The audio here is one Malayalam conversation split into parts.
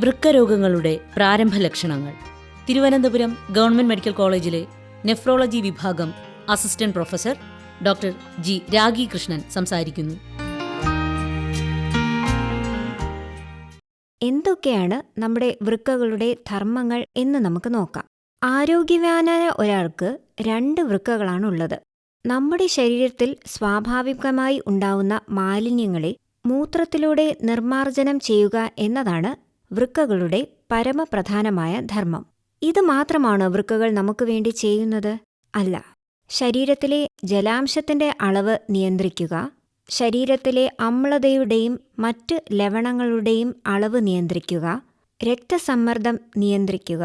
വൃക്കരോഗങ്ങളുടെ പ്രാരംഭ ലക്ഷണങ്ങൾ. തിരുവനന്തപുരം ഗവൺമെന്റ് മെഡിക്കൽ കോളേജിലെ നെഫ്രോളജി വിഭാഗം assistant professor doctor G Ragi Krishnan സംസാരിക്കുന്നു. എന്തൊക്കെയാണ് നമ്മുടെ വൃക്കകളുടെ ധർമ്മങ്ങൾ എന്ന് നമുക്ക് നോക്കാം. ആരോഗ്യവാനായ ഒരാൾക്ക് രണ്ട് വൃക്കകളാണുള്ളത്. നമ്മുടെ ശരീരത്തിൽ സ്വാഭാവികമായി ഉണ്ടാവുന്ന മാലിന്യങ്ങളെ മൂത്രത്തിലൂടെ നിർമ്മാർജനം ചെയ്യുക എന്നതാണ് വൃക്കകളുടെ പരമപ്രധാനമായ ധർമ്മം. ഇത് മാത്രമാണ് വൃക്കകൾ നമുക്ക് വേണ്ടി ചെയ്യുന്നത്? അല്ല. ശരീരത്തിലെ ജലാംശത്തിന്റെ അളവ് നിയന്ത്രിക്കുക ശരീരത്തിലെ അമ്ലതയുടെയും മറ്റ് ലവണങ്ങളുടെയും അളവ് നിയന്ത്രിക്കുക രക്തസമ്മർദ്ദം നിയന്ത്രിക്കുക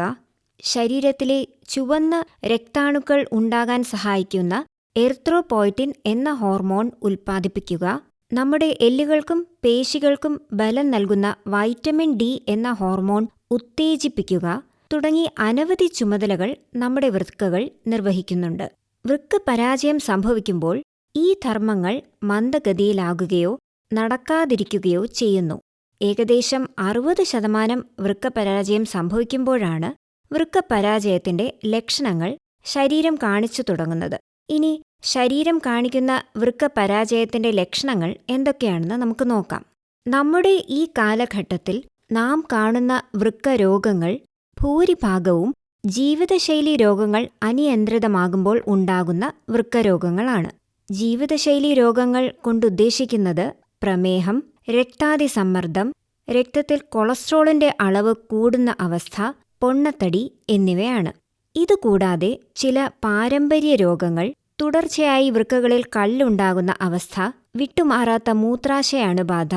ശരീരത്തിലെ ചുവന്ന രക്താണുക്കൾ ഉണ്ടാകാൻ സഹായിക്കുന്ന എർത്രോപോയിറ്റിൻ എന്ന ഹോർമോൺ ഉൽപ്പാദിപ്പിക്കുക നമ്മുടെ എല്ലുകൾക്കും പേശികൾക്കും ബലം നൽകുന്ന വൈറ്റമിൻ ഡി എന്ന ഹോർമോൺ ഉത്തേജിപ്പിക്കുക തുടങ്ങി അനവധി ചുമതലകൾ നമ്മുടെ വൃക്കകൾ നിർവഹിക്കുന്നുണ്ട്. വൃക്ക പരാജയം സംഭവിക്കുമ്പോൾ ഈ ധർമ്മങ്ങൾ മന്ദഗതിയിലാകുകയോ നടക്കാതിരിക്കുകയോ ചെയ്യുന്നു. ഏകദേശം അറുപത് ശതമാനം വൃക്കപരാജയം സംഭവിക്കുമ്പോഴാണ് വൃക്കപരാജയത്തിന്റെ ലക്ഷണങ്ങൾ ശരീരം കാണിച്ചു തുടങ്ങുന്നത്. ഇനി ശരീരം കാണിക്കുന്ന വൃക്കപരാജയത്തിന്റെ ലക്ഷണങ്ങൾ എന്തൊക്കെയാണെന്ന് നമുക്ക് നോക്കാം. നമ്മുടെ ഈ കാലഘട്ടത്തിൽ നാം കാണുന്ന വൃക്ക രോഗങ്ങൾ ഭൂരിഭാഗവും ജീവിതശൈലി രോഗങ്ങൾ അനിയന്ത്രിതമാകുമ്പോൾ ഉണ്ടാകുന്ന വൃക്കരോഗങ്ങളാണ്. ജീവിതശൈലി രോഗങ്ങൾ കൊണ്ടുദ്ദേശിക്കുന്നത് പ്രമേഹം രക്താതി രക്താതിസമ്മർദ്ദം രക്തത്തിൽ കൊളസ്ട്രോളിന്റെ അളവ് കൂടുന്ന അവസ്ഥ പൊണ്ണത്തടി എന്നിവയാണ്. ഇതുകൂടാതെ ചില പാരമ്പര്യ രോഗങ്ങൾ തുടർച്ചയായി വൃക്കകളിൽ കല്ലുണ്ടാകുന്ന അവസ്ഥ വിട്ടുമാറാത്ത മൂത്രാശയാണുബാധ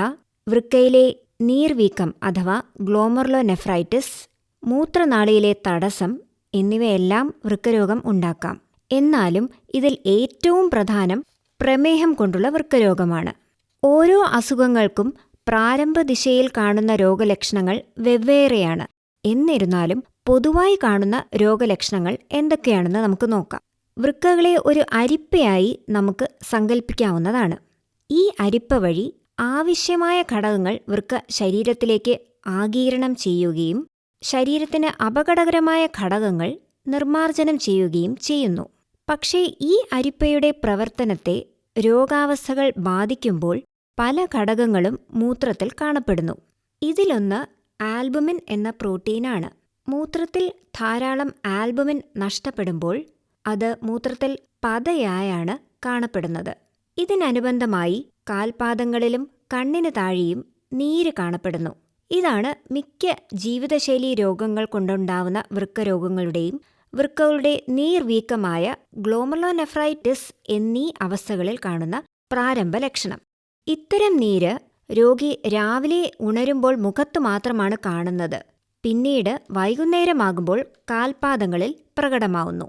വൃക്കയിലെ നീർവീക്കം അഥവാ ഗ്ലോമർലോനെഫ്രൈറ്റിസ് മൂത്രനാളിയിലെ തടസ്സം എന്നിവയെല്ലാം വൃക്കരോഗം ഉണ്ടാക്കാം. എന്നാലും ഇതിൽ ഏറ്റവും പ്രധാനം പ്രമേഹം കൊണ്ടുള്ള വൃക്കരോഗമാണ്. ഓരോ അസുഖങ്ങൾക്കും പ്രാരംഭ ദിശയിൽ കാണുന്ന രോഗലക്ഷണങ്ങൾ വെവ്വേറെയാണ്. എന്നിരുന്നാലും പൊതുവായി കാണുന്ന രോഗലക്ഷണങ്ങൾ എന്തൊക്കെയാണെന്ന് നമുക്ക് നോക്കാം. വൃക്കകളെ ഒരു അരിപ്പയായി നമുക്ക് സങ്കല്പിക്കാവുന്നതാണ് ഈ അരിപ്പ വഴി ആവശ്യമായ ഘടകങ്ങൾ വൃക്ക ശരീരത്തിലേക്ക് ആഗീരണം ചെയ്യുകയും ശരീരത്തിന് അപകടകരമായ ഘടകങ്ങൾ നിർമ്മാർജനം ചെയ്യുകയും ചെയ്യുന്നു. പക്ഷേ ഈ അരിപ്പയുടെ പ്രവർത്തനത്തെ രോഗാവസ്ഥകൾ ബാധിക്കുമ്പോൾ പല ഘടകങ്ങളും മൂത്രത്തിൽ കാണപ്പെടുന്നു. ഇതിലൊന്ന് ആൽബുമിൻ എന്ന പ്രോട്ടീനാണ്. മൂത്രത്തിൽ ധാരാളം ആൽബുമിൻ നഷ്ടപ്പെടുമ്പോൾ അത് മൂത്രത്തിൽ പതയായാണ് കാണപ്പെടുന്നത്. ഇതിനനുബന്ധമായി കാൽപാദങ്ങളിലും കണ്ണിന് താഴെയും നീര് കാണപ്പെടുന്നു. ഇതാണ് മിക്ക ജീവിതശൈലി രോഗങ്ങൾ കൊണ്ടുണ്ടാവുന്ന വൃക്കരോഗങ്ങളുടെയും വൃക്കകളുടെ നീർവീക്കമായ ഗ്ലോമലോനെഫ്രൈറ്റിസ് എന്നീ അവസ്ഥകളിൽ കാണുന്ന പ്രാരംഭ ലക്ഷണം. ഇത്തരം നീര് രോഗി രാവിലെ ഉണരുമ്പോൾ മുഖത്തു മാത്രമാണ് കാണുന്നത്. പിന്നീട് വൈകുന്നേരമാകുമ്പോൾ കാൽപാദങ്ങളിൽ പ്രകടമാവുന്നു.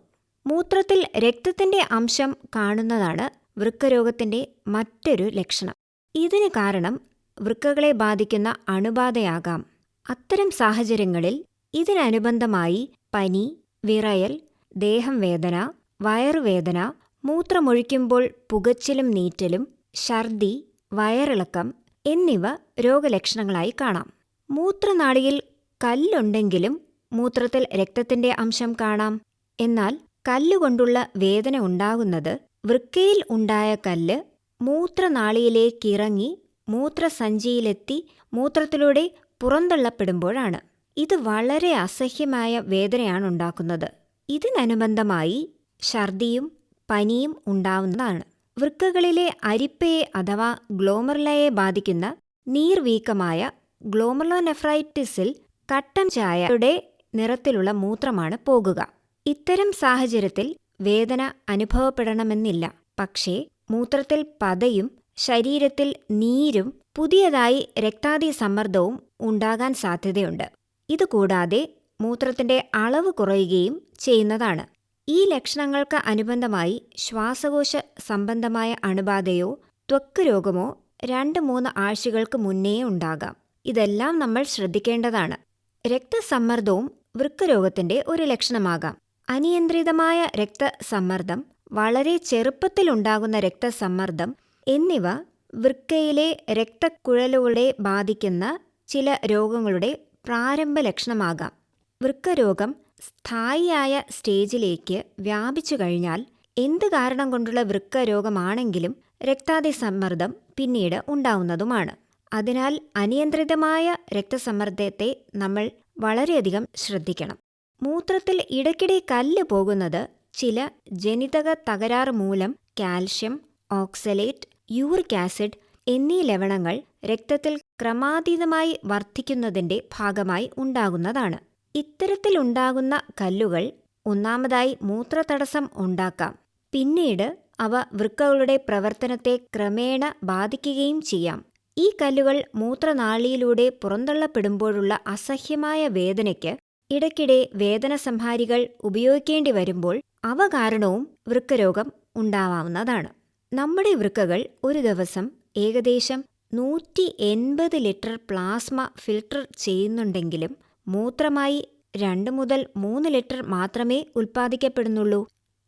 മൂത്രത്തിൽ രക്തത്തിന്റെ അംശം കാണുന്നതാണ് വൃക്കരോഗത്തിന്റെ മറ്റൊരു ലക്ഷണം. ഇതിന് കാരണം വൃക്കകളെ ബാധിക്കുന്ന അണുബാധയാകാം. അത്തരം സാഹചര്യങ്ങളിൽ ഇതിനനുബന്ധമായി പനി വിറയൽ ദേഹം വേദന വയറുവേദന മൂത്രമൊഴിക്കുമ്പോൾ പുകച്ചിലും നീറ്റലും ഛർദി വയറിളക്കം എന്നിവ രോഗലക്ഷണങ്ങളായി കാണാം. മൂത്രനാളിയിൽ കല്ലുണ്ടെങ്കിലും മൂത്രത്തിൽ രക്തത്തിന്റെ അംശം കാണാം. എന്നാൽ കല്ലുകൊണ്ടുള്ള വേദന ഉണ്ടാകുന്നത് വൃക്കയിൽ ഉണ്ടായ കല്ല് മൂത്രനാളിയിലേക്കിറങ്ങി മൂത്രസഞ്ചിയിലെത്തി മൂത്രത്തിലൂടെ പുറന്തള്ളപ്പെടുമ്പോഴാണ്. ഇത് വളരെ അസഹ്യമായ വേദനയാണ് ഉണ്ടാക്കുന്നത്. ഇതിനനുബന്ധമായി ഛർദിയും പനിയും ഉണ്ടാവുന്നതാണ്. വൃക്കകളിലെ അരിപ്പയെ അഥവാ ഗ്ലോമർലയെ ബാധിക്കുന്ന നീർവീക്കമായ ഗ്ലോമർലോനെഫ്രൈറ്റിസിൽ കട്ടൻ ചായയുടെ നിറത്തിലുള്ള മൂത്രമാണ് പോകുക. ഇത്തരം സാഹചര്യത്തിൽ വേദന അനുഭവപ്പെടണമെന്നില്ല. പക്ഷേ മൂത്രത്തിൽ പതയും ശരീരത്തിൽ നീരും പുതിയതായി രക്താതി സമ്മർദ്ദവും ഉണ്ടാകാൻ സാധ്യതയുണ്ട്. ഇതുകൂടാതെ മൂത്രത്തിന്റെ അളവ് കുറയുകയും ചെയ്യുന്നതാണ്. ഈ ലക്ഷണങ്ങൾക്ക് അനുബന്ധമായി ശ്വാസകോശ സംബന്ധമായ അണുബാധയോ ത്വക്ക് രോഗമോ രണ്ട് മൂന്ന് ആഴ്ചകൾക്ക് മുന്നേ ഉണ്ടാകാം. ഇതെല്ലാം നമ്മൾ ശ്രദ്ധിക്കേണ്ടതാണ്. രക്തസമ്മർദ്ദവും വൃക്കരോഗത്തിന്റെ ഒരു ലക്ഷണമാകാം. അനിയന്ത്രിതമായ രക്തസമ്മർദ്ദം വളരെ ചെറുപ്പത്തിലുണ്ടാകുന്ന രക്തസമ്മർദ്ദം എന്നിവ വൃക്കയിലെ രക്തക്കുഴലുകളെ ബാധിക്കുന്ന ചില രോഗങ്ങളുടെ പ്രാരംഭ ലക്ഷണമാകാം. വൃക്കരോഗം സ്ഥായിയായ സ്റ്റേജിലേക്ക് വ്യാപിച്ചു കഴിഞ്ഞാൽ എന്ത് കാരണം കൊണ്ടുള്ള വൃക്കരോഗമാണെങ്കിലും രക്താതിസമ്മർദ്ദം പിന്നീട് ഉണ്ടാവുന്നതുമാണ്. അതിനാൽ അനിയന്ത്രിതമായ രക്തസമ്മർദ്ദത്തെ നമ്മൾ വളരെയധികം ശ്രദ്ധിക്കണം. മൂത്രത്തിൽ ഇടയ്ക്കിടെ കല്ല് പോകുന്നത് ചില ജനിതക തകരാറ് മൂലം കാൽഷ്യം ഓക്സലേറ്റ് യൂറിക് ആസിഡ് എന്നീ ലവണങ്ങൾ രക്തത്തിൽ ക്രമാതീതമായി വർദ്ധിക്കുന്നതിന്റെ ഭാഗമായി ഉണ്ടാകുന്നതാണ്. ഇത്തരത്തിലുണ്ടാകുന്ന കല്ലുകൾ ഒന്നാമതായി മൂത്രതടസ്സം ഉണ്ടാക്കാം. പിന്നീട് അവ വൃക്കകളുടെ പ്രവർത്തനത്തെ ക്രമേണ ബാധിക്കുകയും ചെയ്യാം. ഈ കല്ലുകൾ മൂത്രനാളിയിലൂടെ പുറന്തള്ളപ്പെടുമ്പോഴുള്ള അസഹ്യമായ വേദനയ്ക്ക് ഇടയ്ക്കിടെ വേദന സംഹാരികൾ ഉപയോഗിക്കേണ്ടി വരുമ്പോൾ അവ കാരണവും വൃക്കരോഗം ഉണ്ടാവാവുന്നതാണ്. നമ്മുടെ വൃക്കകൾ ഒരു ദിവസം ഏകദേശം നൂറ്റി എൺപത് ലിറ്റർ പ്ലാസ്മ ഫിൽട്ടർ ചെയ്യുന്നുണ്ടെങ്കിലും മൂത്രമായി രണ്ട് മുതൽ മൂന്ന് ലിറ്റർ മാത്രമേ ഉൽപ്പാദിക്കപ്പെടുന്നുള്ളൂ.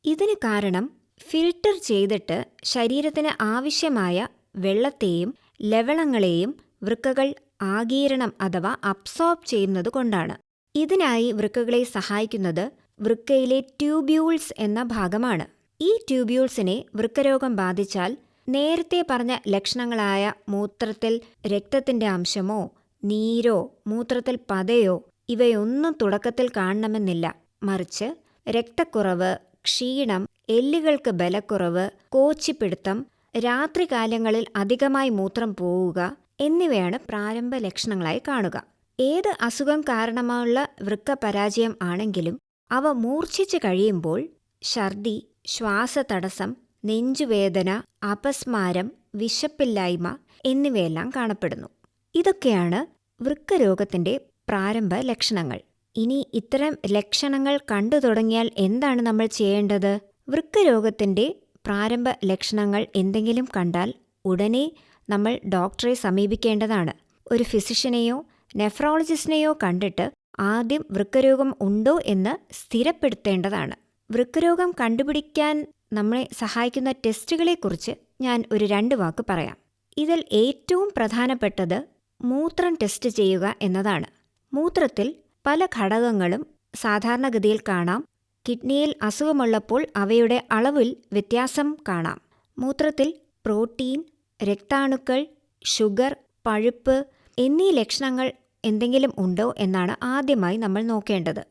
ഇതിന് കാരണം ഫിൽട്ടർ ചെയ്തിട്ട് ശരീരത്തിന് ആവശ്യമായ വെള്ളത്തെയും ലവണങ്ങളെയും വൃക്കകൾ ആഗീരണം അഥവാ അബ്സോർബ് ചെയ്യുന്നത് കൊണ്ടാണ്. ഇതിനായി വൃക്കകളെ സഹായിക്കുന്നത് വൃക്കയിലെ ട്യൂബ്യൂൾസ് എന്ന ഭാഗമാണ്. ഈ ട്യൂബ്യൂൾസിനെ വൃക്കരോഗം ബാധിച്ചാൽ നേരത്തെ പറഞ്ഞ ലക്ഷണങ്ങളായ മൂത്രത്തിൽ രക്തത്തിന്റെ അംശമോ നീരോ മൂത്രത്തിൽ പതയോ ഇവയൊന്നും തുടക്കത്തിൽ കാണണമെന്നില്ല. മറിച്ച് രക്തക്കുറവ് ക്ഷീണം എല്ലുകൾക്ക് ബലക്കുറവ് കോച്ചിപ്പിടുത്തം രാത്രികാലങ്ങളിൽ അധികമായി മൂത്രം പോവുക എന്നിവയാണ് പ്രാരംഭ ലക്ഷണങ്ങളായി കാണുക. ഏത് അസുഖം കാരണമുള്ള വൃക്ക പരാജയം ആണെങ്കിലും അവ മൂർച്ഛിച്ചു കഴിയുമ്പോൾ ഛർദി ശ്വാസതടസ്സം നെഞ്ചുവേദന അപസ്മാരം വിശപ്പില്ലായ്മ എന്നിവയെല്ലാം കാണപ്പെടുന്നു. ഇതൊക്കെയാണ് വൃക്കരോഗത്തിന്റെ പ്രാരംഭ ലക്ഷണങ്ങൾ. ഇനി ഇത്തരം ലക്ഷണങ്ങൾ കണ്ടു തുടങ്ങിയാൽ എന്താണ് നമ്മൾ ചെയ്യേണ്ടത്? വൃക്കരോഗത്തിന്റെ പ്രാരംഭ ലക്ഷണങ്ങൾ എന്തെങ്കിലും കണ്ടാൽ ഉടനെ നമ്മൾ ഡോക്ടറെ സമീപിക്കേണ്ടതാണ്. ഒരു ഫിസിഷ്യനെയോ നെഫ്രോളജിസ്റ്റിനെയോ കണ്ടിട്ട് ആദ്യം വൃക്കരോഗം ഉണ്ടോ എന്ന് സ്ഥിരപ്പെടുത്തേണ്ടതാണ്. വൃക്കരോഗം കണ്ടുപിടിക്കാൻ നമ്മളെ സഹായിക്കുന്ന ടെസ്റ്റുകളെക്കുറിച്ച് ഞാൻ ഒരു രണ്ട് വാക്ക് പറയാം. ഇതിൽ ഏറ്റവും പ്രധാനപ്പെട്ടത് മൂത്രം ടെസ്റ്റ് ചെയ്യുക എന്നതാണ്. മൂത്രത്തിൽ പല ഘടകങ്ങളും സാധാരണഗതിയിൽ കാണാം. കിഡ്നിയിൽ അസുഖമുള്ളപ്പോൾ അവയുടെ അളവിൽ വ്യത്യാസം കാണാം. മൂത്രത്തിൽ പ്രോട്ടീൻ രക്താണുക്കൾ ഷുഗർ പഴുപ്പ് എന്നീ ലക്ഷണങ്ങൾ എന്തെങ്കിലും ഉണ്ടോ എന്നാണ് ആദ്യമായി നമ്മൾ നോക്കേണ്ടത്.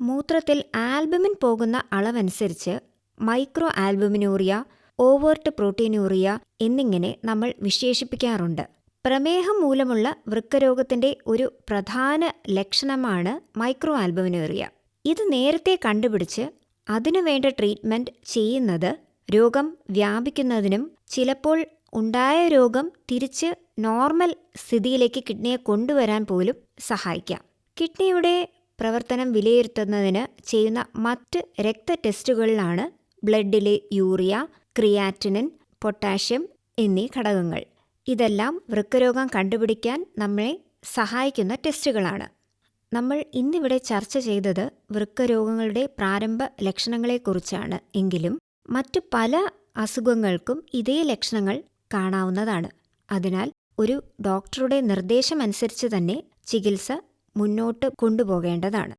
മൂത്രത്തിൽ ആൽബുമിൻ പോകുന്ന അളവനുസരിച്ച് മൈക്രോ ആൽബുമിനൂറിയ ഓവേർട്ട് പ്രോട്ടീനൂറിയ എന്നിങ്ങനെ നമ്മൾ വിശേഷിപ്പിക്കാറുണ്ട്. പ്രമേഹം മൂലമുള്ള വൃക്കരോഗത്തിന്റെ ഒരു പ്രധാന ലക്ഷണമാണ് മൈക്രോ ആൽബുമിനൂറിയ ഇത് നേരത്തെ കണ്ടുപിടിച്ച് അതിനുവേണ്ട ട്രീറ്റ്മെന്റ് ചെയ്യുന്നത് രോഗം വ്യാപിക്കുന്നതിനും ചിലപ്പോൾ ഉണ്ടായ രോഗം തിരിച്ച് നോർമൽ സ്ഥിതിയിലേക്ക് കിഡ്നിയെ കൊണ്ടുവരാൻ പോലും സഹായിക്കാം. കിഡ്നിയുടെ പ്രവർത്തനം വിലയിരുത്തുന്നതിന് ചെയ്യുന്ന മറ്റ് രക്ത ടെസ്റ്റുകളിലാണ് ബ്ലഡിലെ യൂറിയ ക്രിയാറ്റിനിൻ പൊട്ടാഷ്യം എന്നീ ഘടകങ്ങൾ. ഇതെല്ലാം വൃക്കരോഗം കണ്ടുപിടിക്കാൻ നമ്മളെ സഹായിക്കുന്ന ടെസ്റ്റുകളാണ് നമ്മൾ ഇന്നിവിടെ ചർച്ച ചെയ്തത് വൃക്കരോഗങ്ങളുടെ പ്രാരംഭ ലക്ഷണങ്ങളെക്കുറിച്ചാണ്. എങ്കിലും മറ്റു പല അസുഖങ്ങൾക്കും ഇതേ ലക്ഷണങ്ങൾ കാണാവുന്നതാണ്. അതിനാൽ ഒരു ഡോക്ടറുടെ നിർദ്ദേശമനുസരിച്ച് തന്നെ ചികിത്സ മുന്നോട്ട് കൊണ്ടുപോകേണ്ടതാണ്.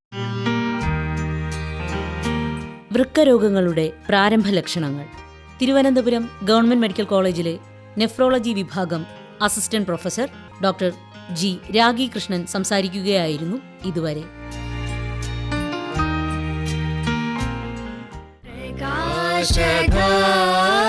വൃക്കരോഗങ്ങളുടെ പ്രാരംഭ ലക്ഷണങ്ങൾ. തിരുവനന്തപുരം ഗവൺമെന്റ് മെഡിക്കൽ കോളേജിലെ നെഫ്രോളജി വിഭാഗം assistant professor doctor G Ragi Krishnan സംസാരിക്കുകയായിരുന്നു ഇതുവരെ. Shadha